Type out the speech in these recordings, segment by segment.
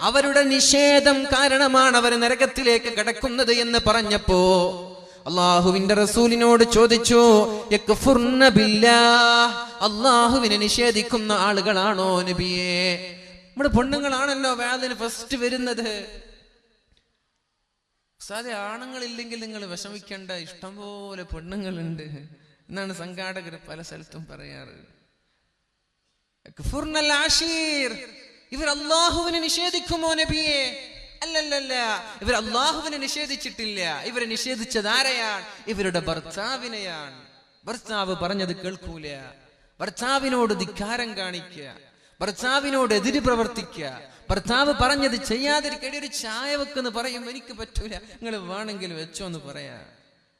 അവരുടെ നിഷേധം കാരണമാണ് അവർ നരകത്തിലേക്ക് കടക്കുന്നത് എന്ന് പറഞ്ഞപ്പോ അള്ളാഹുവിന്റെ റസൂലിനോട് ചോദിച്ചു. അള്ളാഹുവിനെ നിഷേധിക്കുന്ന ആളുകളാണോ നബിയെ? നമ്മുടെ പെണ്ണുങ്ങളാണല്ലോ വേദന ഫസ്റ്റ് വരുന്നത്. സാധ്യ ആണുങ്ങളില്ലെങ്കിൽ നിങ്ങൾ വിഷമിക്കേണ്ട. ഇഷ്ടംപോലെ പെണ്ണുങ്ങളുണ്ട്. എന്നാണ് സംഘാടകർ പല സ്ഥലത്തും പറയാറ്. ഇവർ അള്ളാഹുവിനെ നിഷേധിക്കുമോ നബിയെ? അല്ലല്ലല്ല. ഇവർ അള്ളാഹുവിനെ നിഷേധിച്ചിട്ടില്ല. ഇവരെ നിഷേധിച്ചത് ആരെയാണ്? ഇവരുടെ ഭർത്താവിനെയാണ്. ഭർത്താവ് പറഞ്ഞത് കേൾക്കൂല. ഭർത്താവിനോട് ധിക്കാരം കാണിക്കുക. ഭർത്താവിനോട് എതിര് പ്രവർത്തിക്കുക. ഭർത്താവ് പറഞ്ഞത് ചെയ്യാതിരിക്കടി ഒരു ചായ വെക്കെന്ന് പറയും. എനിക്ക് പറ്റൂല. നിങ്ങൾ വേണമെങ്കിൽ വെച്ചോ എന്ന് പറയാ.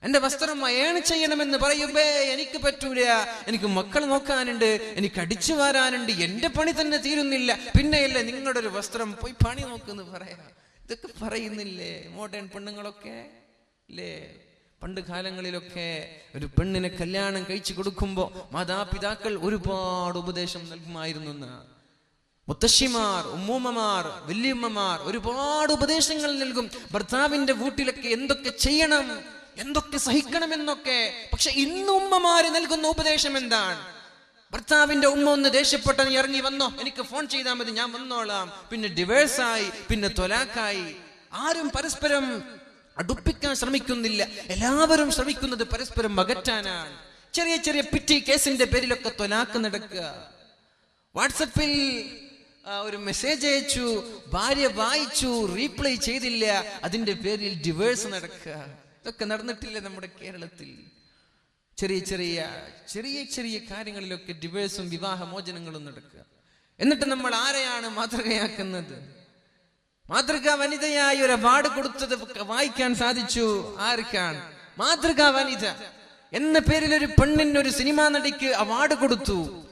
എന്റെ വസ്ത്രം അയേൺ ചെയ്യണമെന്ന് പറയുമ്പേ എനിക്ക് പറ്റൂല. എനിക്ക് മക്കൾ നോക്കാനുണ്ട് എനിക്ക് അടിച്ചു വാരാനുണ്ട് എന്റെ പണി തന്നെ തീരുന്നില്ല. പിന്നെയല്ലേ നിങ്ങളുടെ ഒരു വസ്ത്രം പോയി പണി നോക്കുന്നു പറയാ. ഇതൊക്കെ പറയുന്നില്ലേ മോഡേൺ പെണ്ണുങ്ങളൊക്കെ? ഇല്ലേ പണ്ട് കാലങ്ങളിലൊക്കെ ഒരു പെണ്ണിനെ കല്യാണം കഴിച്ചു കൊടുക്കുമ്പോ മാതാപിതാക്കൾ ഒരുപാട് ഉപദേശം നൽകുമായിരുന്നു മുത്തശ്ശിമാർ ഉമ്മൂമ്മമാർ വല്യമ്മമാർ ഒരുപാട് ഉപദേശങ്ങൾ നൽകും. ഭർത്താവിന്റെ വീട്ടിലൊക്കെ എന്തൊക്കെ ചെയ്യണം? എന്തൊക്കെ സഹിക്കണമെന്നൊക്കെ. പക്ഷെ ഇന്ന് ഉമ്മമാര് നൽകുന്ന ഉപദേശം എന്താണ്? ഭർത്താവിന്റെ ഉമ്മ ഒന്ന് ദേഷ്യപ്പെട്ട നീ ഇറങ്ങി വന്നോ? എനിക്ക് ഫോൺ ചെയ്താൽ മതി ഞാൻ വന്നോളാം. പിന്നെ ഡിവേഴ്സായി പിന്നെ തൊലാക്കായി ആരും പരസ്പരം അടുപ്പിക്കാൻ ശ്രമിക്കുന്നില്ല. എല്ലാവരും ശ്രമിക്കുന്നത് പരസ്പരം അകറ്റാനാണ് ചെറിയ ചെറിയ പിറ്റി കേസിന്റെ പേരിലൊക്കെ തൊലാക്ക് നടക്കുക. വാട്സപ്പിൽ ഒരു മെസ്സേജ് അയച്ചു ഭാര്യ വായിച്ചു റീപ്ലൈ ചെയ്തില്ല. അതിന്റെ പേരിൽ ഡിവേഴ്സ് നടക്കുക. ഇതൊക്കെ നടന്നിട്ടില്ല നമ്മുടെ കേരളത്തിൽ? ചെറിയ ചെറിയ ചെറിയ ചെറിയ കാര്യങ്ങളിലൊക്കെ ഡിവേഴ്സും വിവാഹമോചനങ്ങളും നടക്കുക. എന്നിട്ട് നമ്മൾ ആരെയാണ് മാതൃകയാക്കുന്നത്? മാതൃകാ വനിതയായി ഒരു അവാർഡ് കൊടുത്തത് വായിക്കാൻ സാധിച്ചു. ആർക്കാണ്? മാതൃകാ വനിത. എന്ന പേരിൽ ഒരു പെണ്ണിന് ഒരു സിനിമാ നടിക്ക് അവാർഡ് കൊടുത്തു.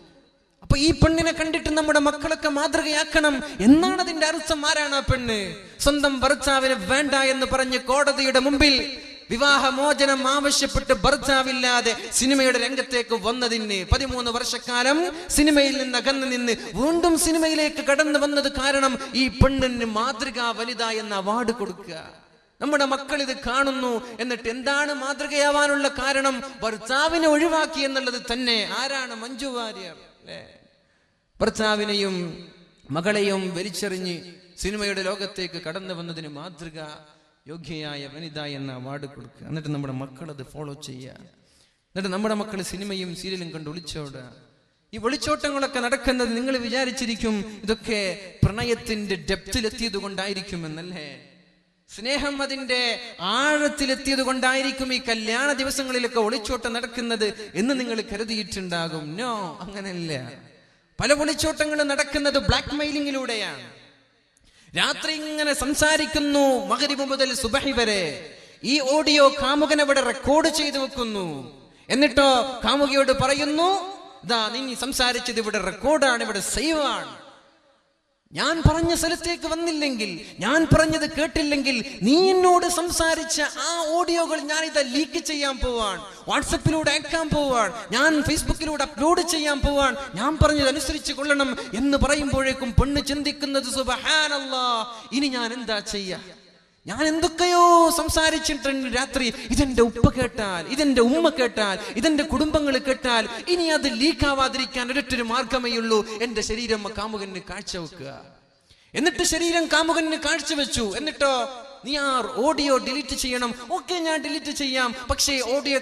അപ്പൊ ഈ പെണ്ണിനെ കണ്ടിട്ട് നമ്മുടെ മക്കളൊക്കെ മാതൃകയാക്കണം എന്നാണ് അതിന്റെ അർത്ഥം. ആരാണ് ആ പെണ്ണ്? സ്വന്തം ഭർത്താവിന് വേണ്ട എന്ന് പറഞ്ഞ് കോടതിയുടെ മുമ്പിൽ വിവാഹമോചനം ആവശ്യപ്പെട്ട് ഭർത്താവില്ലാതെ സിനിമയുടെ രംഗത്തേക്ക് വന്നതിന് പതിമൂന്ന് വർഷക്കാലം സിനിമയിൽ നിന്ന് അകന്നു നിന്ന് വീണ്ടും സിനിമയിലേക്ക് കടന്നു വന്നത് കാരണം ഈ പെണ്ണിന് മാതൃകാ വനിത എന്ന അവാർഡ് കൊടുക്കുക. നമ്മുടെ മക്കൾ ഇത് കാണുന്നു എന്നിട്ട് എന്താണ് മാതൃകയാവാനുള്ള കാരണം? ഭർത്താവിനെ ഒഴിവാക്കി എന്നുള്ളത് തന്നെ. ആരാണ് മഞ്ജു വാര്യർ? ഭർത്താവിനെയും മകളെയും വലിച്ചെറിഞ്ഞ് സിനിമയുടെ ലോകത്തേക്ക് കടന്നു വന്നതിന് മാതൃക. യോഗ്യയായ വനിത എന്ന അവാർഡ് കൊടുക്കുക. എന്നിട്ട് നമ്മുടെ മക്കൾ അത് ഫോളോ ചെയ്യുക. എന്നിട്ട് നമ്മുടെ മക്കൾ സിനിമയും സീരിയലും കണ്ട് ഒളിച്ചോടുക. ഈ ഒളിച്ചോട്ടങ്ങളൊക്കെ നടക്കുന്നത് നിങ്ങൾ വിചാരിച്ചിരിക്കും ഇതൊക്കെ പ്രണയത്തിന്റെ ഡെപ്തിലെത്തിയത് കൊണ്ടായിരിക്കുമെന്നല്ലേ? സ്നേഹം അതിന്റെ ആഴത്തിലെത്തിയത് കൊണ്ടായിരിക്കും ഈ കല്യാണ ദിവസങ്ങളിലൊക്കെ ഒളിച്ചോട്ടം നടക്കുന്നത് എന്ന് നിങ്ങൾ കരുതിയിട്ടുണ്ടാകും. നോ അങ്ങനല്ല. പല ഒളിച്ചോട്ടങ്ങളും നടക്കുന്നത് ബ്ലാക്ക് മെയിലിങ്ങിലൂടെയാണ് രാത്രി ഇങ്ങനെ സംസാരിക്കുന്നു മകരിബ് മുതൽ സുബഹി വരെ. ഈ ഓഡിയോ കാമുകൻ അവിടെ റെക്കോർഡ് ചെയ്തു വെക്കുന്നു. എന്നിട്ടോ കാമുകിയോട് പറയുന്നു ഇതാ നീ സംസാരിച്ചത് ഇവിടെ റെക്കോർഡാണ് ഇവിടെ സേവാണ് ഞാൻ പറഞ്ഞ സ്ഥലത്തേക്ക് വന്നില്ലെങ്കിൽ ഞാൻ പറഞ്ഞത് കേട്ടില്ലെങ്കിൽ നീ എന്നോട് സംസാരിച്ച ആ ഓഡിയോകൾ ഞാൻ ഇത് ലീക്ക് ചെയ്യാൻ പോവാൻ വാട്സപ്പിലൂടെ അയക്കാൻ പോവാൻ ഞാൻ ഫേസ്ബുക്കിലൂടെ അപ്ലോഡ് ചെയ്യാൻ പോവാൻ ഞാൻ പറഞ്ഞത് അനുസരിച്ച് കൊള്ളണം എന്ന് പറയുമ്പോഴേക്കും പെണ്ണ് ചിന്തിക്കുന്നത് സുബഹാനല്ലാ ഇനി ഞാൻ എന്താ ചെയ്യാ? ഞാൻ എന്തൊക്കെയോ സംസാരിച്ചിട്ടുണ്ട് രാത്രി. ഇതെന്റെ ഉപ്പ കേട്ടാൽ ഇതെന്റെ ഉമ്മ കേട്ടാൽ ഇതെന്റെ കുടുംബങ്ങൾ കേട്ടാൽ ഇനി അത് ലീക്കാവാതിരിക്കാൻ ഒരൊറ്റൊരു മാർഗമേ ഉള്ളൂ. എന്റെ ശരീരം കാമുകന് കാഴ്ചവെക്കുക എന്നിട്ട് ശരീരം കാമുകന് കാഴ്ചവെച്ചു എന്നിട്ടോ നീ ആ ഓഡിയോ ഡിലീറ്റ് ചെയ്യണം. ഓക്കെ ഞാൻ ഡിലീറ്റ് ചെയ്യാം. പക്ഷേ ഓഡിയോ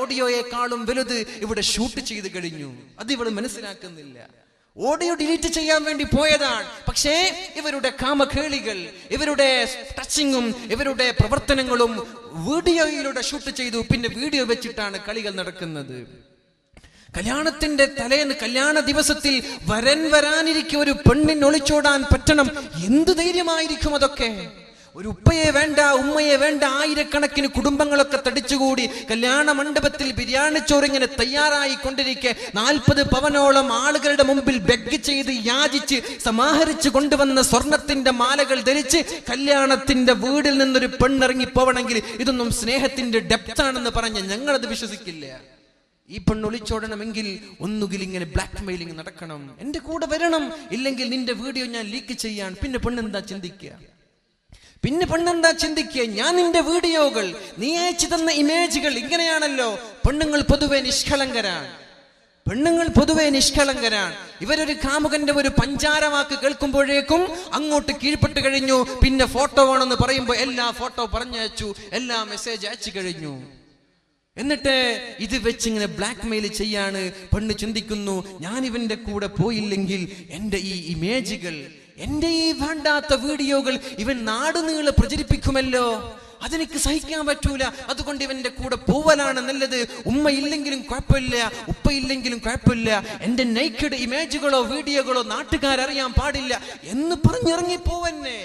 ഓഡിയോയെക്കാളും വലുത് ഇവിടെ ഷൂട്ട് ചെയ്ത് കഴിഞ്ഞു. അത് ഇവൾ മനസ്സിലാക്കുന്നില്ല. ഓഡിയോ ഡിലീറ്റ് ചെയ്യാൻ വേണ്ടി പോയതാണ്. പക്ഷേ ഇവരുടെ കാമകേളികൾ ഇവരുടെ ടച്ചിങ്ങും ഇവരുടെ പ്രവർത്തനങ്ങളും വീഡിയോയിലൂടെ ഷൂട്ട് ചെയ്തു. പിന്നെ വീഡിയോ വെച്ചിട്ടാണ് കളികൾ നടക്കുന്നത്. കല്യാണത്തിന്റെ തലേന്ന് കല്യാണ ദിവസത്തിൽ വരൻ വരാനിരിക്കും ഒരു പെണ്ണിന് ഒളിച്ചോടാൻ പറ്റണം. എന്ത് ധൈര്യമായിരിക്കും അതൊക്കെ? ഒരു ഉപ്പയെ വേണ്ട ഉമ്മയെ വേണ്ട ആയിരക്കണക്കിന് കുടുംബങ്ങളൊക്കെ തടിച്ചുകൂടി കല്യാണ മണ്ഡപത്തിൽ ബിരിയാണി ചോറിങ്ങനെ തയ്യാറായി കൊണ്ടിരിക്കെ നാൽപ്പത് പവനോളം ആളുകളുടെ മുമ്പിൽ ബെഗ് ചെയ്ത് യാചിച്ച് സമാഹരിച്ചു കൊണ്ടുവന്ന സ്വർണത്തിന്റെ മാലകൾ ധരിച്ച് കല്യാണത്തിന്റെ വീടിൽ നിന്നൊരു പെണ്ണിറങ്ങി പോവണമെങ്കിൽ ഇതൊന്നും സ്നേഹത്തിന്റെ ഡെപ്ത് ആണെന്ന് പറഞ്ഞ് ഞങ്ങളത് വിശ്വസിക്കില്ല. ഈ പെണ്ണ് ഒളിച്ചോടണമെങ്കിൽ ഒന്നുകിൽ ഇങ്ങനെ ബ്ലാക്ക് മെയിലിംഗ് നടക്കണം. എന്റെ കൂടെ വരണം. ഇല്ലെങ്കിൽ നിന്റെ വീഡിയോ ഞാൻ ലീക്ക് ചെയ്യാൻ. പിന്നെ പെണ്ണെന്താ ചിന്തിക്കുക? പിന്നെ പെണ്ണെന്താ ചിന്തിക്കുക? ഞാൻ നിന്റെ വീഡിയോകൾ നീ അയച്ചു തന്ന ഇമേജുകൾ ഇങ്ങനെയാണല്ലോ. പെണ്ണുങ്ങൾ പൊതുവെ നിഷ്കളങ്കരാണ്. പെണ്ണുങ്ങൾ പൊതുവെ നിഷ്കളങ്കരാണ്. ഇവരൊരു കാമുകന്റെ ഒരു പഞ്ചാരവാക്ക് കേൾക്കുമ്പോഴേക്കും അങ്ങോട്ട് കീഴ്പ്പെട്ട് കഴിഞ്ഞു. പിന്നെ ഫോട്ടോ വേണമെന്ന് പറയുമ്പോൾ എല്ലാ ഫോട്ടോ പറഞ്ഞയച്ചു എല്ലാ മെസ്സേജ് അയച്ചു കഴിഞ്ഞു. എന്നിട്ട് ഇത് വെച്ച് ഇങ്ങനെ ബ്ലാക്ക് മെയിൽ ചെയ്യാണ്. പെണ്ണ് ചിന്തിക്കുന്നു ഞാൻ ഇവന്റെ കൂടെ പോയില്ലെങ്കിൽ എന്റെ ഈ ഇമേജുകൾ എന്റെ ഈ വേണ്ടാത്ത വീഡിയോകൾ ഇവൻ നാടുനീളെ പ്രചരിപ്പിക്കുമല്ലോ? അതെനിക്ക് സഹിക്കാൻ പറ്റൂല. അതുകൊണ്ട് ഇവന്റെ കൂടെ പോവലാണ് നല്ലത്. ഉമ്മ ഇല്ലെങ്കിലും കുഴപ്പമില്ല. ഉപ്പ ഇല്ലെങ്കിലും കുഴപ്പമില്ല. എന്റെ നൈക്കഡ് ഇമേജുകളോ വീഡിയോകളോ നാട്ടുകാരറിയാൻ പാടില്ല എന്ന് പറഞ്ഞിറങ്ങി പോവന്നെ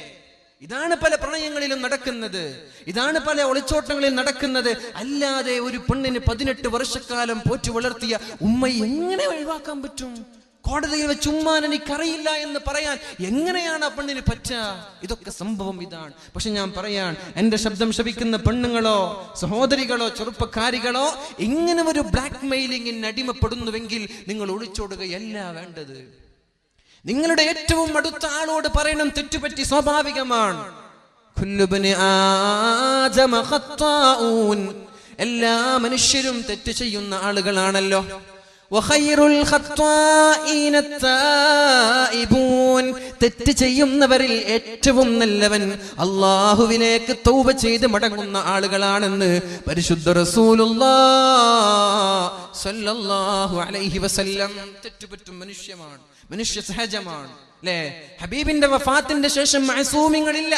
ഇതാണ് പല പ്രണയങ്ങളിലും നടക്കുന്നത്. ഇതാണ് പല ഒളിച്ചോട്ടങ്ങളിൽ നടക്കുന്നത്. അല്ലാതെ ഒരു പെണ്ണിന് പതിനെട്ട് വർഷക്കാലം പോറ്റി വളർത്തിയ ഉമ്മ എങ്ങനെ ഒഴിവാക്കാൻ പറ്റും? കോടതിയിൽ വെച്ച് ഉമ്മാൻ എനിക്കറിയില്ല എന്ന് പറയാൻ എങ്ങനെയാണ് ആ പെണ്ണിന് പറ്റുക ഇതൊക്കെ സംഭവം ഇതാണ് പക്ഷെ ഞാൻ പറയാൻ എന്റെ ശബ്ദം ശപിക്കുന്ന പെണ്ണുങ്ങളോ സഹോദരികളോ ചെറുപ്പക്കാരികളോ ഇങ്ങനെ ഒരു ബ്ലാക്ക് മെയിലിങ്ങിന് അടിമപ്പെടുന്നുവെങ്കിൽ നിങ്ങൾ ഒളിച്ചോടുകയല്ല വേണ്ടത് നിങ്ങളുടെ ഏറ്റവും അടുത്ത ആളോട് പറയണം തെറ്റുപറ്റി സ്വാഭാവികമാണ്. എല്ലാ മനുഷ്യരും തെറ്റ് ചെയ്യുന്ന ആളുകളാണല്ലോ. തെറ്റ് ചെയ്യുന്നവരിൽ ഏറ്റവും നല്ലവൻ അള്ളാഹുവിലേക്ക് തൗബ ചെയ്ത് മടങ്ങുന്ന ആളുകളാണെന്ന് പരിശുദ്ധ സ്വല്ലല്ലാഹു അലൈഹി വസല്ലം തെറ്റുപറ്റും മനുഷ്യമാണ് മനുഷ്യ സഹജമാണ് അല്ലേ? ഹബീബിന്റെ വഫാത്തിന്റെ ശേഷം മഅസൂമിങ്ങളില്ല.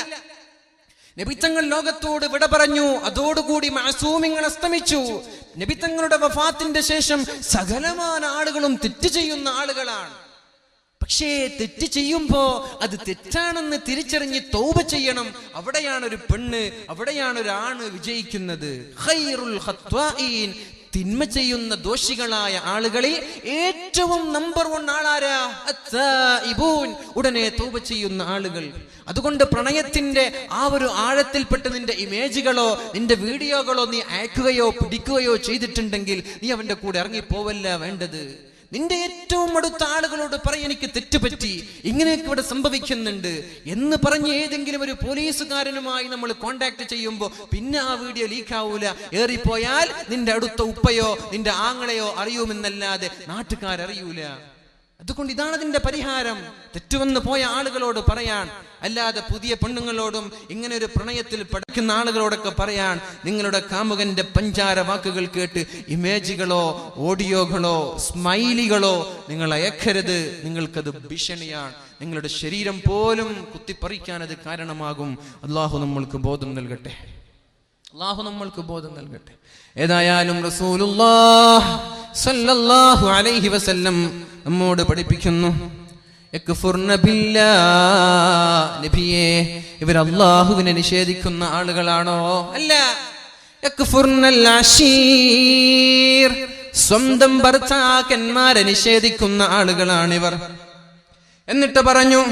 നബിത്തങ്ങൾ ലോകത്തോട് വിട പറഞ്ഞു. അതോടുകൂടി മാസൂമിങ്ങൾ അസ്തമിച്ചു. നബിത്തങ്ങളുടെ വഫാത്തിന്റെ ശേഷം സകലമാന ആളുകളും തെറ്റ് ചെയ്യുന്ന ആളുകളാണ്. പക്ഷേ തെറ്റ് ചെയ്യുമ്പോ അത് തെറ്റാണെന്ന് തിരിച്ചറിഞ്ഞ് തൗബ ചെയ്യണം. അവിടെയാണ് ഒരു പെണ്ണ് അവിടെയാണ് ഒരാണ് വിജയിക്കുന്നത്. തിന്മ ചെയ്യുന്ന ദോഷികളായ ആളുകളിൽ ഏറ്റവും നമ്പർ വൺ ആളാരാ. ഉടനെ തൂപ ചെയ്യുന്ന ആളുകൾ. അതുകൊണ്ട് പ്രണയത്തിന്റെ ആ ഒരു ആഴത്തിൽപ്പെട്ട് നിന്റെ ഇമേജുകളോ നിന്റെ വീഡിയോകളോ നീ അയക്കുകയോ പിടിക്കുകയോ ചെയ്തിട്ടുണ്ടെങ്കിൽ നീ അവന്റെ കൂടെ ഇറങ്ങിപ്പോവല്ല വേണ്ടത്. നിന്റെ ഏറ്റവും അടുത്ത ആളുകളോട് പറയും എനിക്ക് തെറ്റുപറ്റി ഇങ്ങനെയൊക്കെ ഇവിടെ സംഭവിക്കുന്നുണ്ട് എന്ന് പറഞ്ഞ് ഏതെങ്കിലും ഒരു പോലീസുകാരനുമായി നമ്മൾ കോണ്ടാക്ട് ചെയ്യുമ്പോൾ പിന്നെ ആ വീഡിയോ ലീക്ക് ആവൂല. ഏറിപ്പോയാൽ നിന്റെ അടുത്ത ഉപ്പയോ നിന്റെ ആങ്ങളെയോ അറിയുമെന്നല്ലാതെ നാട്ടുകാരറിയൂല. അതുകൊണ്ട് ഇതാണ് അതിന്റെ പരിഹാരം. തെറ്റുവന്ന് പോയ ആളുകളോട് പറയാൻ അല്ലാതെ പുതിയ പെണ്ണുങ്ങളോടും ഇങ്ങനെ ഒരു പ്രണയത്തിൽ പഠിക്കുന്ന ആളുകളോടൊക്കെ പറയാൻ നിങ്ങളുടെ കാമുകന്റെ പഞ്ചാര വാക്കുകൾ കേട്ട് ഇമേജുകളോ ഓഡിയോകളോ സ്മൈലികളോ നിങ്ങൾ അയക്കരുത്. നിങ്ങൾക്കത് ഭീഷണിയാണ്. നിങ്ങളുടെ ശരീരം പോലും കുത്തിപ്പറിക്കാൻ അത് കാരണമാകും. അള്ളാഹു നമ്മൾക്ക് ബോധം നൽകട്ടെ. അള്ളാഹു നമ്മൾക്ക് ബോധം നൽകട്ടെ. ഏതായാലും അലൈഹി വസല്ലം നമ്മോട് പഠിപ്പിക്കുന്നു. ഇവരല്ലാഹുവിനെ നിഷേധിക്കുന്ന ആളുകളാണോ? അല്ല. സ്വന്തം ഭർത്താക്കന്മാരെ നിഷേധിക്കുന്ന ആളുകളാണിവർ. എന്നിട്ട് പറഞ്ഞു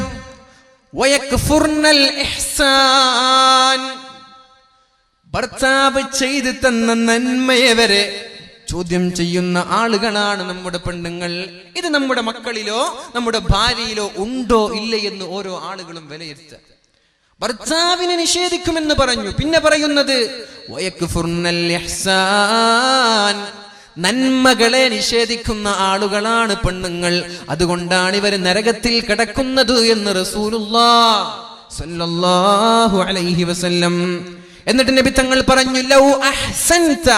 ഭർത്താവ് ചെയ്തു തന്ന നന്മയെ വരെ ചോദ്യം ചെയ്യുന്ന ആളുകളാണ് നമ്മുടെ പെണ്ണുങ്ങൾ. ഇത് നമ്മുടെ മക്കളിലോ നമ്മുടെ ഭാര്യയിലോ ഉണ്ടോ ഇല്ലേ എന്ന് ഓരോ ആളുകളും വിലയിരുത്തുക. ഭർത്താവിനെ നിഷേധിക്കുമെന്ന് പറഞ്ഞു. പിന്നെ പറയുന്നത്. നന്മകളെ നിഷേധിക്കുന്ന ആളുകളാണ് പെണ്ണുങ്ങൾ. അതുകൊണ്ടാണ് ഇവർ നരകത്തിൽ കിടക്കുന്നത് എന്ന് സല്ലല്ലാഹു അലൈഹി വസല്ലം. എന്നിട്ട് നബി തങ്ങൾ പറഞ്ഞു ലൗ അഹ്സൻത.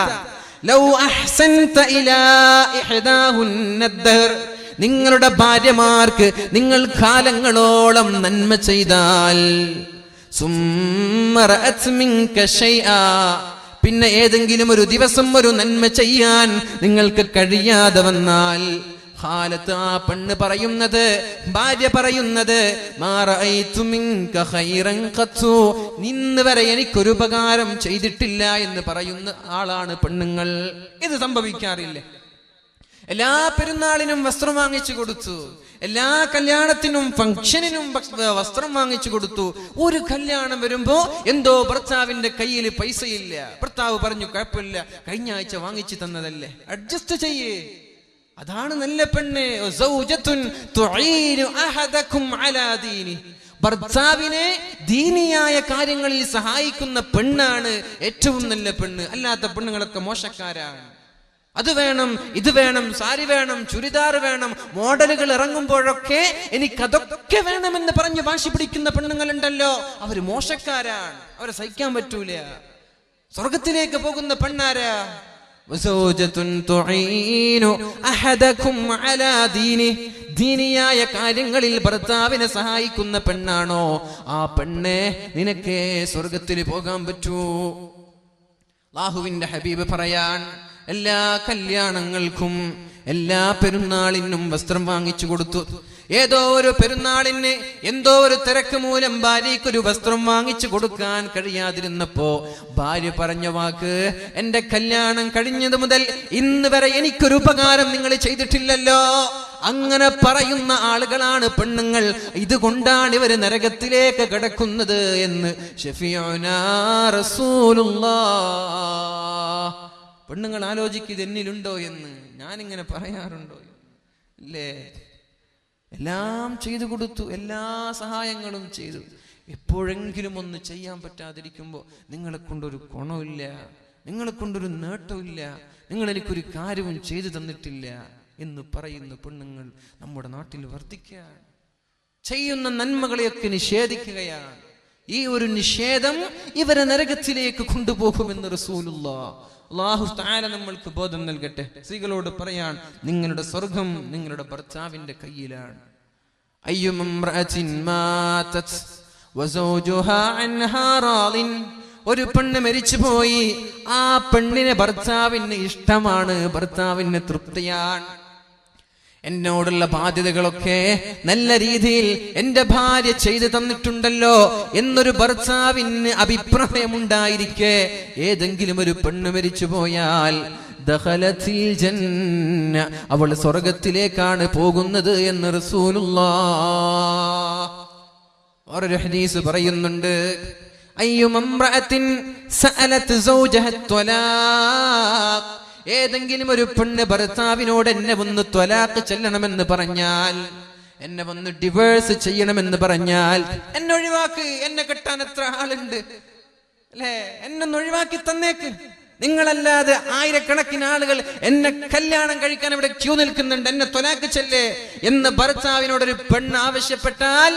നിങ്ങളുടെ ഭാര്യമാർക്ക് നിങ്ങൾ കാലങ്ങളോളം നന്മ ചെയ്താൽ. പിന്നെ ഏതെങ്കിലും ഒരു ദിവസം ഒരു നന്മ ചെയ്യാൻ നിങ്ങൾക്ക് കഴിയാതെ വന്നാൽ. ഖാലത്ത് ആ പെണ്ണ് പറയുന്നത് ഭാര്യ പറയുന്നത് നിന്ന് റഅയ്തു ഖൈറൻ ഖത്തു." ഇന്ന് വരെ എനിക്കൊരു ഉപകാരം ചെയ്തിട്ടില്ല എന്ന് പറയുന്ന ആളാണ് പെണ്ണുങ്ങൾ. ഇത് സംഭവിക്കാറില്ലേ. എല്ലാ പെരുന്നാളിനും വസ്ത്രം വാങ്ങിച്ചു കൊടുത്തു. എല്ലാ കല്യാണത്തിനും ഫംഗ്ഷനിനും വസ്ത്രം വാങ്ങിച്ചു കൊടുത്തു. ഒരു കല്യാണം വരുമ്പോ എന്തോ ഭർത്താവിന്റെ കയ്യിൽ പൈസയില്ല. ഭർത്താവ് പറഞ്ഞു കുഴപ്പമില്ല. കഴിഞ്ഞ ആഴ്ച വാങ്ങിച്ചു തന്നതല്ലേ. അഡ്ജസ്റ്റ് ചെയ്യേ. അതാണ് നല്ല പെണ്ണ്. ഭർത്താവിനെ ദീനിയായ കാര്യങ്ങളിൽ സഹായിക്കുന്ന പെണ്ണാണ് ഏറ്റവും നല്ല പെണ്ണ്. അല്ലാത്ത പെണ്ണുങ്ങളൊക്കെ മോശക്കാരാണ്. അത് വേണം ഇത് വേണം സാരി വേണം ചുരിദാർ വേണം മോഡലുകൾ ഇറങ്ങുമ്പോഴൊക്കെ എനിക്ക് അതൊക്കെ വേണമെന്ന് പറഞ്ഞ് വാശി പിടിക്കുന്ന പെണ്ണുങ്ങളുണ്ടല്ലോ. അവർ മോശക്കാരാണ്. അവരെ സഹിക്കാൻ പറ്റൂല. സ്വർഗത്തിലേക്ക് പോകുന്ന പെണ്ണാരാ? ദീനിയായ കാര്യങ്ങളിൽ ഭർത്താവിനെ സഹായിക്കുന്ന പെണ്ണാണോ? ആ പെണ്ണെ നിനക്ക് സ്വർഗത്തിൽ പോകാൻ പറ്റൂ. ലാഹുവിന്റെ ഹബീബ് പറയാൻ എല്ലാ കല്യാണങ്ങൾക്കും എല്ലാ പെരുന്നാളിനും വസ്ത്രം വാങ്ങിച്ചു കൊടുത്തു. ഏതോ ഒരു പെരുന്നാളിന് എന്തോ ഒരു തിരക്ക് മൂലം ഭാര്യയ്ക്ക് ഒരു വസ്ത്രം വാങ്ങിച്ചു കൊടുക്കാൻ കഴിയാതിരുന്നപ്പോ ഭാര്യ പറഞ്ഞ വാക്ക് എന്റെ കല്യാണം കഴിഞ്ഞത് മുതൽ ഇന്ന് വരെ എനിക്കൊരു ഉപകാരം നിങ്ങൾ ചെയ്തിട്ടില്ലല്ലോ. അങ്ങനെ പറയുന്ന ആളുകളാണ് പെണ്ണുങ്ങൾ. ഇതുകൊണ്ടാണ് ഇവർ നരകത്തിലേക്ക് കിടക്കുന്നത് എന്ന്. പെണ്ണുങ്ങൾ ആലോചിക്കുക ഇത് എന്നിലുണ്ടോ എന്ന്. ഞാനിങ്ങനെ പറയാറുണ്ടോ? ഇല്ലേ? എല്ലാം ചെയ്തു കൊടുത്തു എല്ലാ സഹായങ്ങളും ചെയ്തു. എപ്പോഴെങ്കിലും ഒന്ന് ചെയ്യാൻ പറ്റാതിരിക്കുമ്പോൾ നിങ്ങളെ കൊണ്ടൊരു ഗുണമില്ല നിങ്ങളെ കൊണ്ടൊരു നേട്ടമില്ല നിങ്ങൾ എനിക്കൊരു കാര്യവും ചെയ്തു തന്നിട്ടില്ല എന്ന് പറയുന്ന പെണ്ണുങ്ങൾ നമ്മുടെ നാട്ടിൽ വർദ്ധിക്കുകയാണ്. ചെയ്യുന്ന നന്മകളെയൊക്കെ നിഷേധിക്കുകയാണ്. ഈ ഒരു നിഷേധം ഇവരെ നരകത്തിലേക്ക് കൊണ്ടുപോകുമെന്ന് റസൂലുള്ള. അള്ളാഹു താര നമ്മൾക്ക് ബോധം നൽകട്ടെ. സ്ത്രീകളോട് പറയാൻ നിങ്ങളുടെ സ്വർഗം നിങ്ങളുടെ ഭർത്താവിന്റെ കയ്യിലാണ്. ഒരു പെണ്ണ് മരിച്ചുപോയി. ആ പെണ്ണിനെ ഭർത്താവിന് ഇഷ്ടമാണ്. ഭർത്താവിന് തൃപ്തിയാണ്. എന്നോടുള്ള ബാധ്യതകളൊക്കെ നല്ല രീതിയിൽ എന്റെ ഭാര്യ ചെയ്തു തന്നിട്ടുണ്ടല്ലോ എന്നൊരു ഭർത്താവിന് അഭിപ്രായമുണ്ടായിരിക്കെ. ഏതെങ്കിലും ഒരു പെണ്ണ് മരിച്ചു പോയാൽ അവൾ സ്വർഗത്തിലേക്കാണ് പോകുന്നത് എന്ന് വേറൊരു ഹദീസ് പറയുന്നുണ്ട്. അയ്യുമമ്രഅത്തിൻ സഅലത്ത് സൗജഹ ഏതെങ്കിലും ഒരു പെണ്ണ് ഭർത്താവിനോട് എന്നെ ഒന്ന് ത്വലാക്ക് ചെല്ലണമെന്ന് പറഞ്ഞാൽ എന്നെ വന്ന് ഡിവേഴ്സ് ചെയ്യണമെന്ന് പറഞ്ഞാൽ എന്നെ ഒഴിവാക്ക് എന്നെ കെട്ടാൻ എത്ര ആളുണ്ട്? അല്ലേ? എന്നെ ഒഴിവാക്കി തന്നേക്ക്. നിങ്ങളല്ലാതെ ആയിരക്കണക്കിന് ആളുകൾ എന്നെ കല്യാണം കഴിക്കാൻ ഇവിടെ ക്യൂ നിൽക്കുന്നുണ്ട്. എന്നെ തൊലാക്ക് ചെല്ലേ എന്ന് ഭർത്താവിനോട് ഒരു പെണ്ണ് ആവശ്യപ്പെട്ടാൽ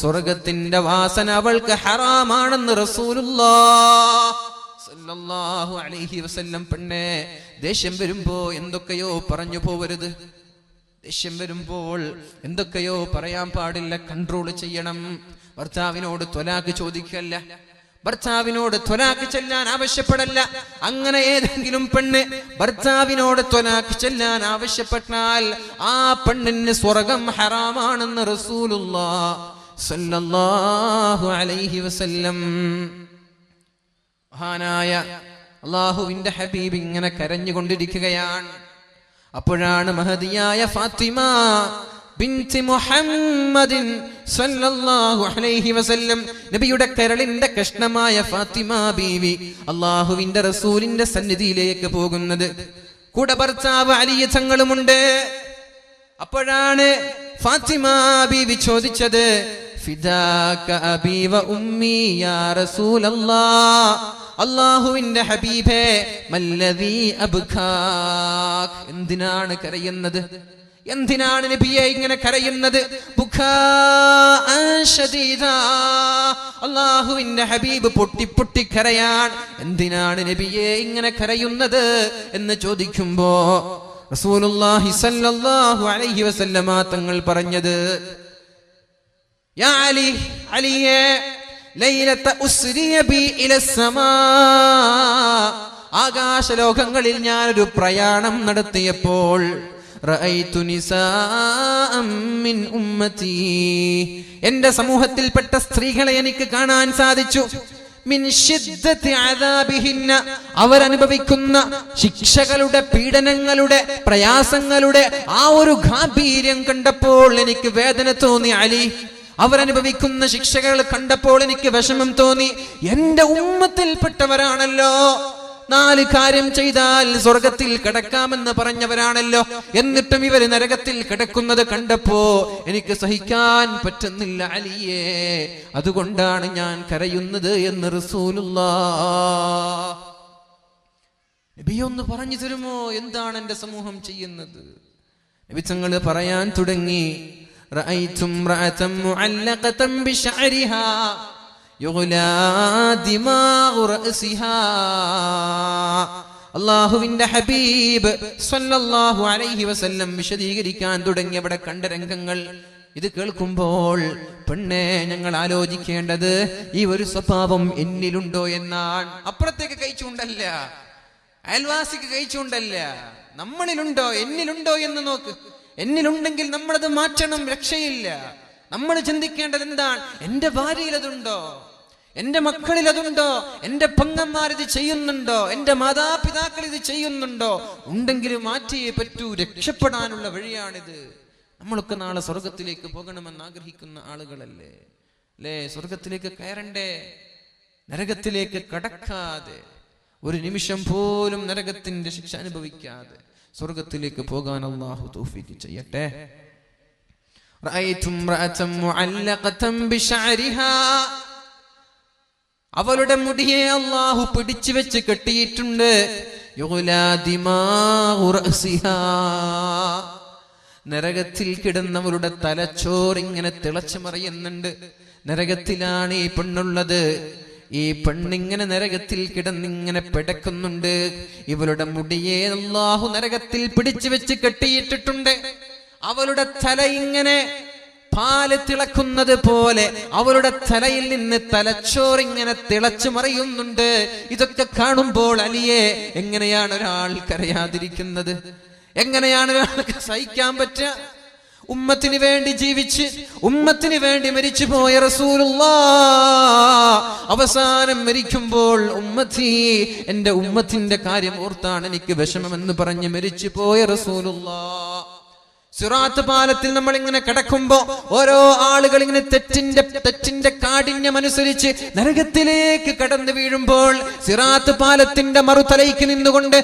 സ്വർഗത്തിന്റെ വാസന അവൾക്ക് ഹറാമാണെന്ന് റസൂലുള്ളാഹ് സല്ലല്ലാഹു അലൈഹി വസല്ലം പെണ്ണെ ദേഷ്യം വരുമ്പോ എന്തൊക്കെയോ പറഞ്ഞു പോവരുത്. ദേഷ്യം വരുമ്പോൾ എന്തൊക്കെയോ പറയാൻ പാടില്ല കൺട്രോൾ ചെയ്യണം. ഭർത്താവിനോട് ത്വലാക്ക് ചോദിക്കല്ല. ഭർത്താവിനോട് ത്വലാക്ക് ചെല്ലാൻ ആവശ്യപ്പെടല്ല. അങ്ങനെ ഏതെങ്കിലും പെണ്ണ് ഭർത്താവിനോട് ത്വലാക്ക് ചെല്ലാൻ ആവശ്യപ്പെട്ടാൽ ആ പെണ്ണിന് സ്വർഗം ഹറാമാണെന്ന് അലൈഹി വസല്ലം. മഹാനായ അള്ളാഹുവിന്റെ ഹബീബ് ഇങ്ങനെ കരഞ്ഞുകൊണ്ടിരിക്കുകയാണ്. അപ്പോഴാണ് മഹതിയായ ഫാത്തിമ ബിൻതി മുഹമ്മദിൻ സല്ലല്ലാഹു അലൈഹി വസല്ലം. നബിയുടെ കരളിന്റെ കഷ്ണമായ ഫാത്തിമ ബീവി അള്ളാഹുവിന്റെ റസൂലിന്റെ സന്നിധിയിലേക്ക് പോകുന്നത്. കൂടെ ഭർത്താവ് അലിയ തങ്ങളുമുണ്ട്. അപ്പോഴാണ് ഫാത്തിമ ബീവി ചോദിച്ചത് അള്ളാഹുവിന്റെ ഹബീബേ എന്തിനാണ് കരയുന്നത്? എന്തിനാണ് നബിയെ ഇങ്ങനെ കരയുന്നത്. അള്ളാഹുവിന്റെ ഹബീബ് പൊട്ടി പൊട്ടി കരയാൻ എന്തിനാണ് നബിയെ ഇങ്ങനെ കരയുന്നത് എന്ന് ചോദിക്കുമ്പോ റസൂലുള്ളാഹി സല്ലല്ലാഹു അലൈഹി വസല്ലമ തങ്ങൾ പറഞ്ഞത് യാ അലി ആകാശലോകങ്ങളിൽ ഞാനൊരു പ്രയാണം നടത്തിയപ്പോൾ റഅയ്തു നിസാഅം മിൻ ഉമ്മത്തി. എന്റെ സമൂഹത്തിൽപ്പെട്ട സ്ത്രീകളെ എനിക്ക് കാണാൻ സാധിച്ചു. അദാബിഹിന്ന അവരനുഭവിക്കുന്ന ശിക്ഷകളുടെ പീഡനങ്ങളുടെ പ്രയാസങ്ങളുടെ ആ ഒരു ഗാംഭീര്യം കണ്ടപ്പോൾ എനിക്ക് വേദന തോന്നി അലി. അവരനുഭവിക്കുന്ന ശിക്ഷകൾ കണ്ടപ്പോൾ എനിക്ക് വിഷമം തോന്നി. എന്റെ ഉമ്മത്തിൽപ്പെട്ടവരാണല്ലോ. നാല് കാര്യം ചെയ്താൽ സ്വർഗത്തിൽ കിടക്കാമെന്ന് പറഞ്ഞവരാണല്ലോ. എന്നിട്ടും ഇവർ നരകത്തിൽ കിടക്കുന്നത് കണ്ടപ്പോ എനിക്ക് സഹിക്കാൻ പറ്റുന്നില്ല അലിയേ. അതുകൊണ്ടാണ് ഞാൻ കരയുന്നത് എന്ന് റസൂലുള്ള. നബിയൊന്ന് പറഞ്ഞു തരുമോ? എന്താണ് എന്റെ സമൂഹം ചെയ്യുന്നത്? നബിച്ചങ്ങൾ പറയാൻ തുടങ്ങി റഅയ്തും അള്ളാഹുവിന്റെ ഹബീബ് സല്ലല്ലാഹു അലൈഹി വസല്ലം വിശദീകരിക്കാൻ തുടങ്ങിയവിടെ കണ്ട രംഗങ്ങൾ. ഇത് കേൾക്കുമ്പോൾ പെണ്ണെ ഞങ്ങൾ ആലോചിക്കേണ്ടത് ഈ ഒരു സ്വഭാവം എന്നിലുണ്ടോ എന്നാണ്. അപ്പുറത്തേക്ക് കഴിച്ചുകൊണ്ടല്ല അയൽവാസിക്ക് കഴിച്ചുകൊണ്ടല്ല നമ്മളിലുണ്ടോ എന്നിലുണ്ടോ എന്ന് നോക്ക്. എന്നിലുണ്ടെങ്കിൽ നമ്മളത് മാറ്റണം രക്ഷയില്ല. നമ്മൾ ചിന്തിക്കേണ്ടത് എന്താണ്? എന്റെ ഭാര്യയിൽ അതുണ്ടോ? എന്റെ മക്കളിൽ അതുണ്ടോ? എന്റെ പങ്ങന്മാർ ഇത് ചെയ്യുന്നുണ്ടോ? എന്റെ മാതാപിതാക്കൾ ഇത് ചെയ്യുന്നുണ്ടോ? ഉണ്ടെങ്കിൽ മാറ്റിയേ പറ്റൂ രക്ഷപ്പെടാനുള്ള വഴിയാണിത്. നമ്മളൊക്കെ നാളെ സ്വർഗത്തിലേക്ക് പോകണമെന്ന് ആഗ്രഹിക്കുന്ന ആളുകളല്ലേ? അല്ലേ? സ്വർഗത്തിലേക്ക് കയറണ്ടേ? നരകത്തിലേക്ക് കടക്കാതെ. ഒരു നിമിഷം പോലും നരകത്തിന്റെ ശിക്ഷ അനുഭവിക്കാതെ സ്വർഗത്തിലേക്ക് പോകാൻ അള്ളാഹു തോഫിക്ക് ചെയ്യട്ടെ റഅയ്തു ഇംറഅതൻ മുഅല്ലഖതൻ ബിശഅരിഹാ അവളുടെ മുടിയെ അള്ളാഹു പിടിച്ചു വെച്ച് കെട്ടിയിട്ടുണ്ട്. നരകത്തിൽ കിടന്നവരുടെ തലച്ചോർ ഇങ്ങനെ തിളച്ചു മറിയുന്നുണ്ട്. നരകത്തിലാണ് ഈ പെണ്ണുള്ളത്. ഈ പെണ്ണിങ്ങനെ നരകത്തിൽ കിടന്നിങ്ങനെ പിടക്കുന്നുണ്ട്. ഇവളുടെ മുടിയെ അള്ളാഹു നരകത്തിൽ പിടിച്ചു വെച്ച് കെട്ടിയിട്ടിട്ടുണ്ട്. അവളുടെ തല ഇങ്ങനെ പാൽ തിളക്കുന്നത് പോലെ അവളുടെ തലയിൽ നിന്ന് തലച്ചോറിങ്ങനെ തിളച്ചു മറിയുന്നുണ്ട്. ഇതൊക്കെ കാണുമ്പോൾ അലിയെ എങ്ങനെയാണ് ഒരാൾ കരയാതിരിക്കുന്നത്? എങ്ങനെയാണ് ഒരാൾക്ക് സഹിക്കാൻ പറ്റുക? ഉമ്മത്തിന് വേണ്ടി ജീവിച്ച് ഉമ്മത്തിന് വേണ്ടി മരിച്ചു പോയ റസൂലുള്ള. അവസാനം മരിക്കുമ്പോൾ ഉമ്മത്തി എന്റെ ഉമ്മത്തിന്റെ കാര്യം ഓർത്താണ് എനിക്ക് വിഷമമെന്ന് പറഞ്ഞ് മരിച്ചു പോയ റസൂലുള്ള. സിറാത്ത് പാലത്തിൽ നമ്മൾ ഇങ്ങനെ കിടക്കുമ്പോ ഓരോ ആളുകൾ ഇങ്ങനെ തെറ്റിന്റെ തെറ്റിന്റെ കാഠിന്യം അനുസരിച്ച് നരകത്തിലേക്ക് കടന്നു വീഴുമ്പോൾ സിറാത്ത് പാലത്തിന്റെ മറുതലയ്ക്ക് നിന്നുകൊണ്ട്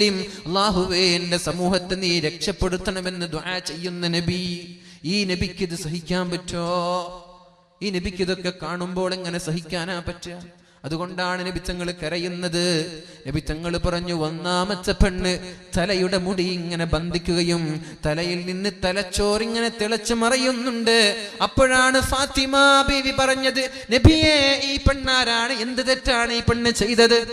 അല്ലാഹുവേ എന്റെ സമൂഹത്തെ നീ രക്ഷപ്പെടുത്തണമെന്ന് ദുആ ചെയ്യുന്ന നബി ഈ നബിക്ക് ഇത് സഹിക്കാൻ പറ്റോ? ഈ നബിക്ക് ഇതൊക്കെ കാണുമ്പോൾ എങ്ങനെ സഹിക്കാനാ പറ്റുക? അതുകൊണ്ടാണ് നബിത്തങ്ങൾ കരയുന്നത്. നബിത്തങ്ങൾ പറഞ്ഞു ഒന്നാമത്തെ പെണ്ണ് തലയുടെ മുടി ഇങ്ങനെ ബന്ധിക്കുകയും തലയിൽ നിന്ന് തലച്ചോറിങ്ങനെ തിളച്ചു മറയുന്നുണ്ട്. അപ്പോഴാണ് ഫാത്തിമ ബീവി പറഞ്ഞത് നബിയെ ഈ പെണ്ണാരാണ്? എന്ത് തെറ്റാണ് ഈ പെണ്ണ് ചെയ്തത്?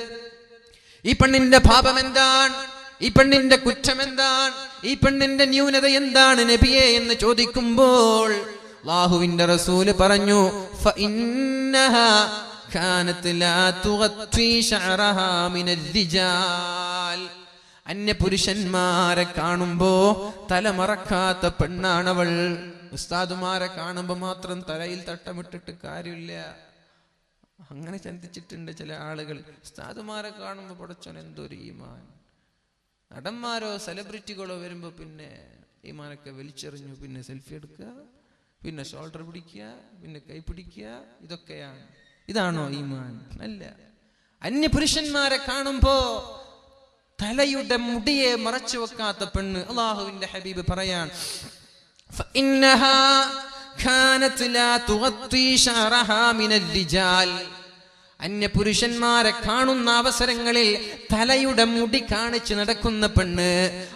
ഈ പെണ്ണിന്റെ പാപം എന്താണ്? ഈ പെണ്ണിന്റെ കുറ്റം എന്താണ്? ഈ പെണ്ണിന്റെ ന്യൂനത എന്താണ് നബിയെ? എന്ന് ചോദിക്കുമ്പോൾ അള്ളാഹുവിന്റെ റസൂൽ പറഞ്ഞു "ഫഇന്നഹാ لا تغطي شعرها من الرجال അന്യ പുരുഷന്മാരെ കാണുമ്പോ തലമറക്കാത്ത പെണ്ണാണവൾ. ഉസ്താദുമാരെ കാണുമ്പോ മാത്രം തലയിൽ തട്ടമിട്ടിട്ട് കാര്യമില്ല. അങ്ങനെ ചിന്തിച്ചിട്ടുണ്ട് ചില ആളുകൾ. ഉസ്താദുമാരെ കാണുമ്പോൾ പടച്ചോൻ എന്തൊരു ഈമാൻ. നടന്മാരോ സെലിബ്രിറ്റികളോ വരുമ്പോൾ പിന്നെ ഈമാനൊക്കെ വലിച്ചെറിഞ്ഞു. പിന്നെ സെൽഫി എടുക്കുക പിന്നെ ഷോൾഡർ പിടിക്കുക പിന്നെ കൈ പിടിക്കുക ഇതൊക്കെയാണ്. ഇതാണോ ഈമാൻ അല്ല അന്യപുരുഷന്മാരെ കാണുമ്പോ തലയുടെ മുടിയെ മറച്ചു വെക്കാത്ത പെണ്ണ് അള്ളാഹുവിന്റെ ഹബീബ് പറയാൻ فإنها كانت لا تغطي شعرها من الرجال അന്യപുരുഷന്മാരെ കാണുന്ന അവസരങ്ങളിൽ തലയുടെ മുടി കാണിച്ച് നടക്കുന്ന പെണ്ണ്.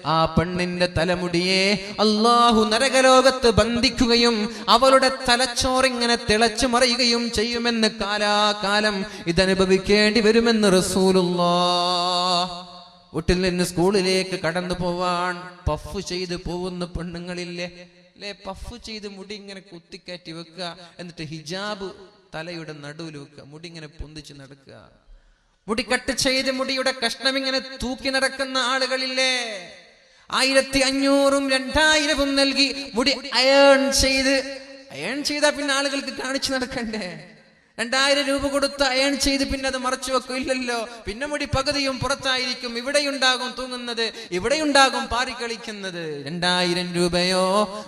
ആ പെണ്ണിന്റെ തലമുടിയെ അള്ളാഹു നരകലോകത്ത് ബന്ധിക്കുകയും അവളുടെ തലച്ചോറിങ്ങനെ തിളച്ചു മറിയുകയും ചെയ്യുമെന്ന് കാലാകാലം ഇതനുഭവിക്കേണ്ടി വരുമെന്ന് റസൂലുള്ളാ വീട്ടിൽ നിന്ന് സ്കൂളിലേക്ക് കടന്നു പോവാൻ പഫ് ചെയ്ത് പോകുന്ന പെണ്ണുങ്ങളില്ലേ? പഫ് ചെയ്ത് മുടി ഇങ്ങനെ കുത്തിക്കയറ്റി വെക്കുക. എന്നിട്ട് ഹിജാബ് തലയുടെ നടുവിൽ വെക്കുക മുടി ഇങ്ങനെ പൊന്തിച്ച് നടക്കുക. മുടി കട്ട് ചെയ്ത് മുടിയുടെ കഷ്ണം ഇങ്ങനെ തൂക്കി നടക്കുന്ന ആളുകളില്ലേ? ആയിരത്തി അഞ്ഞൂറും രണ്ടായിരവും നൽകി മുടി അയേൺ ചെയ്ത് അയേൺ ചെയ്താൽ പിന്നെ ആളുകൾക്ക് കാണിച്ചു നടക്കണ്ടേ? രണ്ടായിരം രൂപ കൊടുത്ത് അയൺ ചെയ്ത് പിന്നെ അത് മറച്ചു വെക്കും ഇല്ലല്ലോ പിന്നെ മുടി പകുതിയും പുറത്തായിരിക്കും. ഇവിടെയുണ്ടാകും തൂങ്ങുന്നത് ഇവിടെയുണ്ടാകും പാറി കളിക്കുന്നത് രണ്ടായിരം രൂപയോ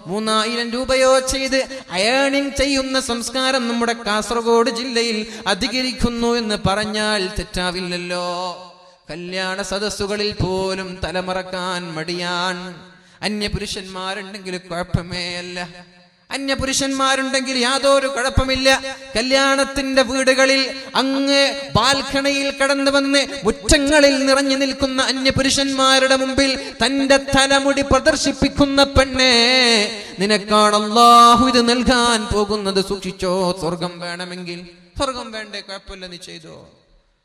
മൂന്നായിരം രൂപയോ ചെയ്ത് അയണിങ് ചെയ്യുന്ന സംസ്കാരം നമ്മുടെ കാസർഗോഡ് ജില്ലയിൽ അധികരിക്കുന്നു എന്ന് പറഞ്ഞാൽ തെറ്റാവില്ലല്ലോ. കല്യാണ സദസ്സുകളിൽ പോലും തലമറക്കാൻ മടിയാൻ അന്യപുരുഷന്മാരുണ്ടെങ്കിൽ കുഴപ്പമേ അല്ല അന്യപുരുഷന്മാരുണ്ടെങ്കിൽ യാതൊരു കുഴപ്പമില്ല. കല്യാണത്തിന്റെ വീടുകളിൽ അങ്ങ് ബാൽക്കണിയിൽ കടന്നു വന്ന് മുറ്റങ്ങളിൽ നിറഞ്ഞു നിൽക്കുന്ന അന്യപുരുഷന്മാരുടെ മുമ്പിൽ തന്റെ തലമുടി പ്രദർശിപ്പിക്കുന്ന പെണ്ണെ നിനക്കാണ് അള്ളാഹു ഇത് നൽകാൻ പോകുന്നത്. സൂക്ഷിച്ചോ സ്വർഗം വേണമെങ്കിൽ. സ്വർഗം വേണ്ടേ കുഴപ്പമില്ല നീ ചെയ്തോ.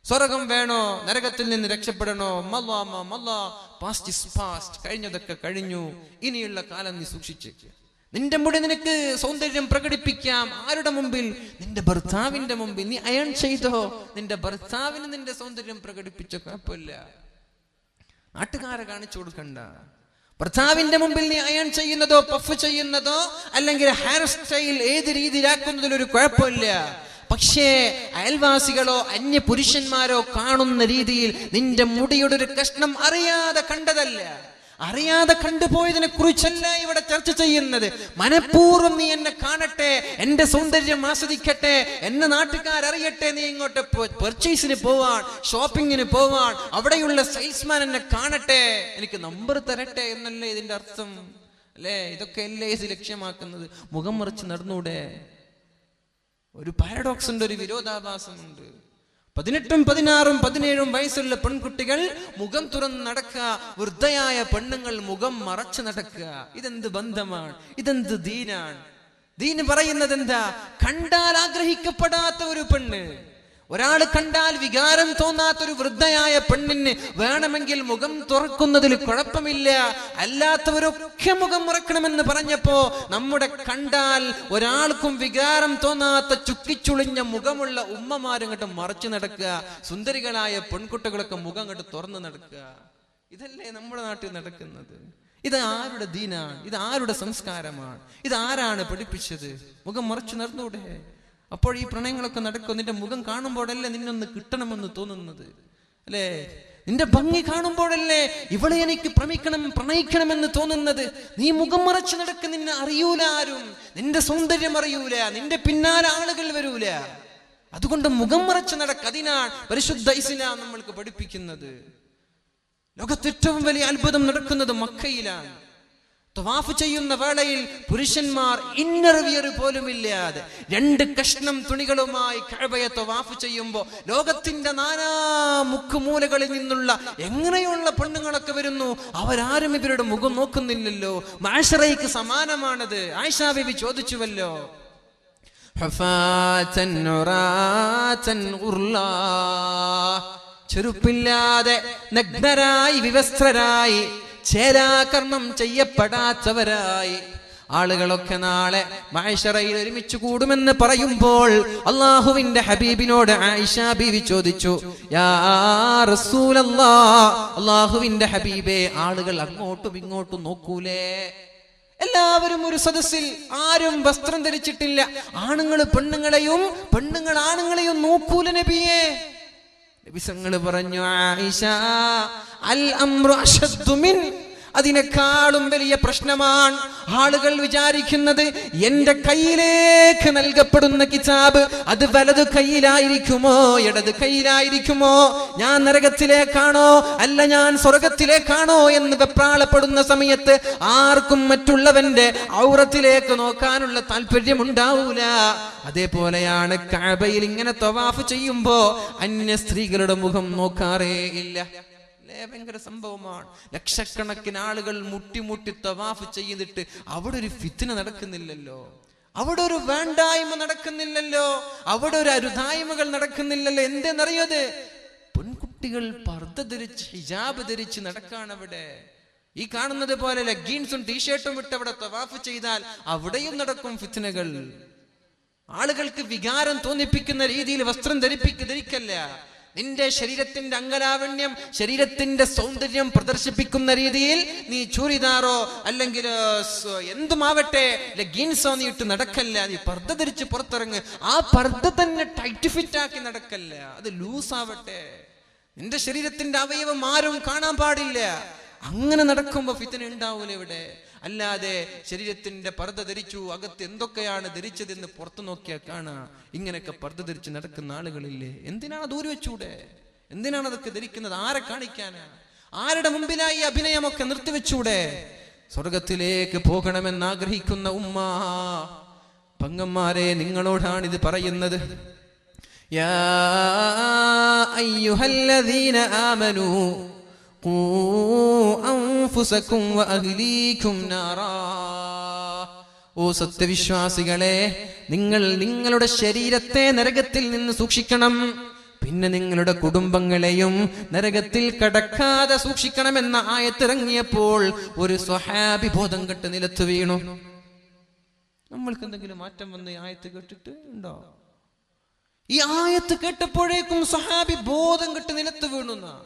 സ്വർഗം വേണോ നരകത്തിൽ നിന്ന് രക്ഷപ്പെടണോ? മല്ലാമ മല്ലാ പാസ്റ്റ് ഇസ് പാസ്റ്റ് കഴിഞ്ഞതൊക്കെ കഴിഞ്ഞു. ഇനിയുള്ള കാലം നീ സൂക്ഷിച്ചേക്ക് നിന്റെ മുടി നിനക്ക് സൗന്ദര്യം പ്രകടിപ്പിക്കാം. ആരുടെ മുമ്പിൽ? നിന്റെ ഭർത്താവിന്റെ മുമ്പിൽ. നീ അയൺ ചെയ്തോ? നിന്റെ ഭർത്താവിന് നിന്റെ സൗന്ദര്യം പ്രകടിപ്പിച്ചോ? കുഴപ്പമില്ല. നാട്ടുകാരെ കാണിച്ചു കൊടുക്കണ്ട. ഭർത്താവിന്റെ മുമ്പിൽ നീ അയൺ ചെയ്യുന്നതോ പഫ് ചെയ്യുന്നതോ അല്ലെങ്കിൽ ഹെയർ സ്റ്റൈൽ ഏത് രീതിയിലാക്കുന്നതിൽ ഒരു കുഴപ്പമില്ല. പക്ഷേ അയൽവാസികളോ അന്യ പുരുഷന്മാരോ കാണുന്ന രീതിയിൽ നിന്റെ മുടിയുടെ ഒരു കഷ്ണം അറിയാതെ കണ്ടതല്ല. അറിയാതെ കണ്ടുപോയതിനെ കുറിച്ചല്ല ഇവിടെ ചർച്ച ചെയ്യുന്നത്? മനഃപൂർവം നീ എന്നെ കാണട്ടെ എന്റെ സൗന്ദര്യം ആസ്വദിക്കട്ടെ എന്നെ നാട്ടുകാരറിയട്ടെ നീ ഇങ്ങോട്ട് പെർച്ചേസിന് പോവാൻ ഷോപ്പിങ്ങിന് പോവാൻ അവിടെയുള്ള സെയിൽസ്മാൻ എന്നെ കാണട്ടെ എനിക്ക് നമ്പർ തരട്ടെ എന്നല്ലേ ഇതിന്റെ അർത്ഥം? അല്ലേ? ഇതൊക്കെ അല്ലേ ഇത് ലക്ഷ്യമാക്കുന്നത്? മുഖം മറിച്ച് നടന്നൂടെ? ഒരു പാരഡോക്സ് ഉണ്ട് ഒരു വിരോധാഭാസമുണ്ട്. പതിനെട്ടും പതിനാറും പതിനേഴും വയസ്സുള്ള പെൺകുട്ടികൾ മുഖം തുറന്ന് നടക്കുക. വൃദ്ധയായ പെണ്ണുങ്ങൾ മുഖം മറച്ചു നടക്കുക. ഇതെന്ത് ബന്ധമാണ്? ഇതെന്ത് ദീനാണ്? ദീന് പറയുന്നത് എന്താ കണ്ടാൽ ആഗ്രഹിക്കപ്പെടാത്ത ഒരു പെണ്ണ്. ഒരാൾ കണ്ടാൽ വികാരം തോന്നാത്തൊരു വൃദ്ധയായ പെണ്ണിന് വേണമെങ്കിൽ മുഖം തുറക്കുന്നതിൽ കുഴപ്പമില്ല. അല്ലാത്തവരൊക്കെ മുഖം മുറക്കണമെന്ന് പറഞ്ഞപ്പോ നമ്മുടെ കണ്ടാൽ ഒരാൾക്കും വികാരം തോന്നാത്ത ചുക്കിച്ചുളിഞ്ഞ മുഖമുള്ള ഉമ്മമാരും ഇങ്ങോട്ട് മറച്ചു നടക്കുക. സുന്ദരികളായ പെൺകുട്ടികളൊക്കെ മുഖം ഇങ്ങോട്ട് തുറന്നു നടക്കുക. ഇതല്ലേ നമ്മുടെ നാട്ടിൽ നടക്കുന്നത്. ഇത് ആരുടെ ദീനാണ്? ഇത് ആരുടെ സംസ്കാരമാണ്? ഇത് ആരാണ് പഠിപ്പിച്ചത്? മുഖം മറച്ചു നടന്നൂടെ? അപ്പോൾ ഈ പ്രണയങ്ങളൊക്കെ നടക്കും. നിന്റെ മുഖം കാണുമ്പോഴല്ലേ നിന്നൊന്ന് കിട്ടണമെന്ന് തോന്നുന്നത്? അല്ലേ? നിന്റെ ഭംഗി കാണുമ്പോഴല്ലേ ഇവളെ എനിക്ക് പ്രമിക്കണം പ്രണയിക്കണമെന്ന് തോന്നുന്നത്? നീ മുഖം മറച്ചു നടക്ക നിന്നെ അറിയൂല ആരും. നിന്റെ സൗന്ദര്യം അറിയൂല. നിന്റെ പിന്നാലെ ആളുകൾ വരൂല. അതുകൊണ്ട് മുഖം മറച്ചു നടക്ക. അതിനാണ് പരിശുദ്ധ ഇസ്ലാം നമ്മൾക്ക് പഠിപ്പിക്കുന്നത്. ലോകത്ത് ഏറ്റവും വലിയ അത്ഭുതം നടക്കുന്നത് മക്കയിലാണ്. തവാഫ് ചെയ്യുന്ന വേളയിൽ പുരുഷന്മാർ ഇന്നർ വിയർ പോലുമില്ലാതെ രണ്ട് കഷ്ണം തുണികളുമായി കഴവയെ തവാഫ് ചെയ്യുമ്പോൾ ലോകത്തിന്റെ നാനാ മുക്കുമൂലകളിൽ നിന്നുള്ള എങ്ങനെയുള്ള പെണ്ണുങ്ങളൊക്കെ വരുന്നു? അവരാരും ഇവരുടെ മുഖം നോക്കുന്നില്ലല്ലോ. മാഷറയ്ക്ക് സമാനമാണത്. ആയിഷാ ബിബി ചോദിച്ചുവല്ലോ. ചെരുപ്പില്ലാതെ നഗ്നരായി വിവസ്ത്രരായി ചേരാകർമ്മം ചെയ്യപ്പെടാത്തവരായി ആളുകളൊക്കെ നാളെ മൈഷറയിൽ ഒരുമിച്ച് കൂടുമെന്ന് പറയുമ്പോൾ അള്ളാഹുവിന്റെ ഹബീബിനോട് ആയിഷ ബീവി ചോദിച്ചു അള്ളാഹുവിന്റെ ഹബീബെ ആളുകൾ അങ്ങോട്ടും ഇങ്ങോട്ടും നോക്കൂലേ? എല്ലാവരും ഒരു സദസ്സിൽ ആരും വസ്ത്രം ധരിച്ചിട്ടില്ല. ആണുങ്ങൾ പെണ്ണുങ്ങളെയും പെണ്ണുങ്ങൾ ആണുങ്ങളെയും നോക്കൂല നബിയേ. നബിസങ്ങൾ പറഞ്ഞു ആയിഷ അൽ അംറു അശദ്ദു മിൻ അതിനേക്കാളും വലിയ പ്രശ്നമാണ് ആളുകൾ വിചാരിക്കുന്നത് എന്റെ കയ്യിലേക്ക് നൽകപ്പെടുന്ന കിതാബ് അത് വലതു കയ്യിലായിരിക്കുമോ ഇടത് കയ്യിലായിരിക്കുമോ ഞാൻ നരകത്തിലേക്കാണോ അല്ല ഞാൻ സ്വർഗത്തിലേക്കാണോ എന്ന് വെപ്രാളപ്പെടുന്ന സമയത്ത് ആർക്കും മറ്റുള്ളവന്റെ ഔറത്തിലേക്ക് നോക്കാനുള്ള താല്പര്യം ഉണ്ടാവൂല അതേപോലെയാണ് കഅബയിൽ ഇങ്ങനെ തവാഫ് ചെയ്യുമ്പോ അന്യ സ്ത്രീകളുടെ മുഖം നോക്കാറേ ഇല്ല. ഭയങ്കര സംഭവമാണ്. ലക്ഷക്കണക്കിന് ആളുകൾ മുട്ടിമുട്ടി മുട്ടി തവാഫ് ചെയ്തിട്ട് അവിടെ ഒരു ഫിത്തിന നടക്കുന്നില്ലല്ലോ. അവിടെ ഒരു വേണ്ടായ്മ നടക്കുന്നില്ലല്ലോ. അവിടെ ഒരു അരുതായ്മകൾ നടക്കുന്നില്ലല്ലോ. എന്തെന്നറിയത് പെൺകുട്ടികൾ പർദ്ദ ധരിച്ച് ഹിജാബ് ധരിച്ച് നടക്കാണ് അവിടെ. ഈ കാണുന്നത് പോലെ ലഗീൻസും ടീഷർട്ടും ഇട്ട് അവിടെ തവാഫ് ചെയ്താൽ അവിടെയും നടക്കും ഫിത്തിനകൾ ആളുകൾക്ക് വികാരം തോന്നിപ്പിക്കുന്ന രീതിയിൽ വസ്ത്രം ധരിപ്പിക്ക ധരിക്കല്ല. നിന്റെ ശരീരത്തിന്റെ അംഗലാവണ്യം ശരീരത്തിന്റെ സൗന്ദര്യം പ്രദർശിപ്പിക്കുന്ന രീതിയിൽ നീ ചൂരിദാറോ അല്ലെങ്കിൽ എന്തുമാവട്ടെ ഗീൻസോ നീ ഇട്ട് നടക്കല്ല നീ പർദ്ദ ധരിച്ച് പുറത്തിറങ്ങ് ആ പർദ്ദ തന്നെ ടൈറ്റ് ഫിറ്റ് ആക്കി നടക്കല്ല അത് ലൂസ് ആവട്ടെ നിന്റെ ശരീരത്തിന്റെ അവയവം ആരും കാണാൻ പാടില്ല. അങ്ങനെ നടക്കുമ്പോ ഫിത്തന ഉണ്ടാവൂല ഇവിടെ? അല്ലാതെ ശരീരത്തിന്റെ പർദ്ദ ധരിച്ചു അകത്ത് എന്തൊക്കെയാണ് ധരിച്ചതെന്ന് പുറത്തു നോക്കിയാൽ കാണാ. ഇങ്ങനെയൊക്കെ പർദ്ദ ധരിച്ച് നടക്കുന്ന ആളുകളില്ലേ? എന്തിനാണ് ദൂരെ വെച്ചൂടെ? എന്തിനാണ് അതൊക്കെ ധരിക്കുന്നത്? ആരെ കാണിക്കാനാണ് ആരുടെ മുമ്പിലായി അഭിനയമൊക്കെ നിർത്തിവെച്ചൂടെ സ്വർഗത്തിലേക്ക് പോകണമെന്ന് ആഗ്രഹിക്കുന്ന ഉമ്മ പങ്ങന്മാരെ നിങ്ങളോടാണ് ഇത് പറയുന്നത്. യാ അയ്യുഹല്ലദീന ആമനൂ قوا أنفسكم وأهليكم نارا. ഓ സത്യവിശ്വാസികളെ നിങ്ങൾ നിങ്ങളുടെ ശരീരത്തെ നരകത്തിൽ നിന്ന് സൂക്ഷിക്കണം. പിന്നെ നിങ്ങളുടെ കുടുംബങ്ങളെയും നരകത്തിൽ കടക്കാതെ സൂക്ഷിക്കണമെന്ന ആയത്തിറങ്ങിയപ്പോൾ ഒരു സ്വഹാബി ബോധം കെട്ട് നിലത്ത് വീണു. നമ്മൾക്ക് എന്തെങ്കിലും മാറ്റം വന്ന് ഈ ആയത്ത് കേട്ടിട്ട് ഉണ്ടോ? ഈ ആയത്ത് കേട്ടപ്പോഴേക്കും സ്വഹാബി ബോധം കെട്ട് നിലത്ത് വീണു എന്നാ.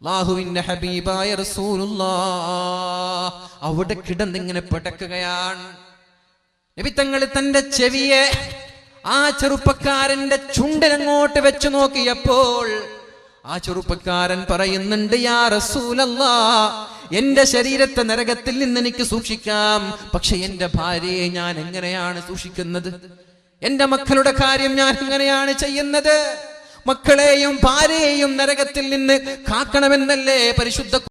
അള്ളാഹുവിന്റെ ഹബീബായ റസൂലുള്ളാ. അവിടെ കിടന്നിങ്ങനെ പിടക്കുകയാണ്. നബിത്തങ്ങൾ തങ്ങൾ തന്റെ ചെവിയെ ആ ചെറുപ്പക്കാരന്റെ ചുണ്ടിലങ്ങോട്ട് വെച്ചു നോക്കിയപ്പോൾ ആ ചെറുപ്പക്കാരൻ പറയുന്നുണ്ട് യാ റസൂലല്ല എന്റെ ശരീരത്തെ നരകത്തിൽ നിന്ന് എനിക്ക് സൂക്ഷിക്കാം. പക്ഷെ എന്റെ ഭാര്യയെ ഞാൻ എങ്ങനെയാണ് സൂക്ഷിക്കുന്നത്? എന്റെ മക്കളുടെ കാര്യം ഞാൻ എങ്ങനെയാണ് ചെയ്യുന്നത്? മക്കളെയും ഭാര്യയെയും നരകത്തിൽ നിന്ന് കാക്കണമെന്നല്ലേ പരിശുദ്ധ